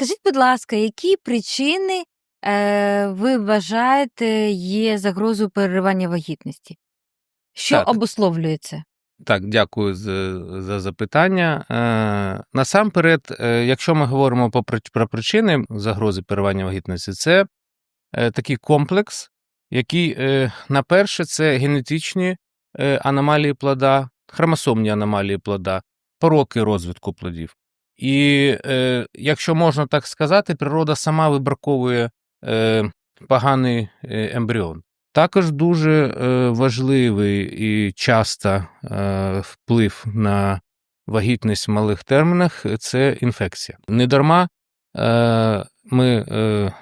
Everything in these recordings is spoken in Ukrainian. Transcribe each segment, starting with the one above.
Скажіть, будь ласка, які причини е, ви вважаєте є загрозою переривання вагітності? Що Так. обусловлює це? Так, дякую за, за запитання. Е, насамперед, е, якщо ми говоримо при- про причини загрози переривання вагітності, це е, такий комплекс, який, е, на перше, це генетичні е, аномалії плода, хромосомні аномалії плода, пороки розвитку плодів. І е, якщо можна так сказати, природа сама вибраковує е, поганий е, ембріон. Також дуже е, важливий і часто е, вплив на вагітність в малих термінах це інфекція. Недарма е, ми е,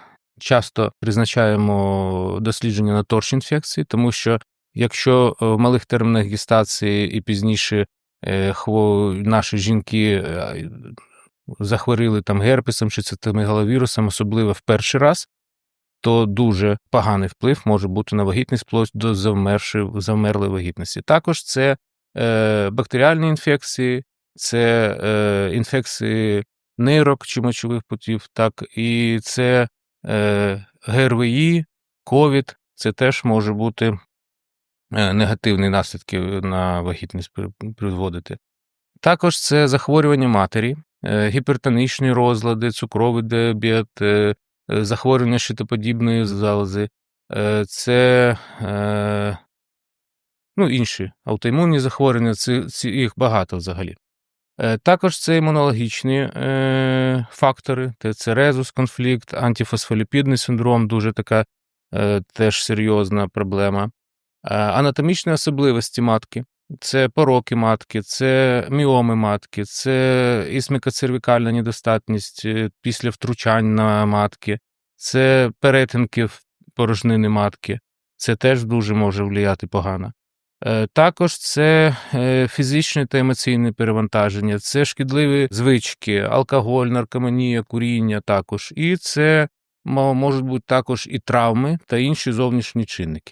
часто призначаємо дослідження на торч інфекції, тому що якщо е, в малих термінах гестації і пізніше наші жінки е, захворіли там герпесом чи цитомегаловірусом, особливо в перший раз, то дуже поганий вплив може бути на вагітність вплоть до завмерлої вагітності. Також це е, бактеріальні інфекції, це е, інфекції нирок чи мочових путів, так, і це е, ГРВІ, ковід, це теж може бути е, негативні наслідки на вагітність при- призводити. Також це захворювання матері, е, гіпертонічні розлади, цукровий діабет, е, е, захворювання щитоподібної залози, е, це е, ну, інші аутоімунні захворювання, це, це їх багато взагалі. Е, Також це імунологічні е, фактори, це, резус, конфлікт, антифосфоліпідний синдром, дуже така е, теж серйозна проблема. Е, Анатомічні особливості матки. Це пороки матки, це міоми матки, це ісмікоцервікальна недостатність е, після втручань на матки, це перетинки порожнини матки. Це теж дуже може впливати погано. Е, Також це фізичне та емоційне перевантаження, це шкідливі звички, алкоголь, наркоманія, куріння також. І це можуть бути також і травми та інші зовнішні чинники.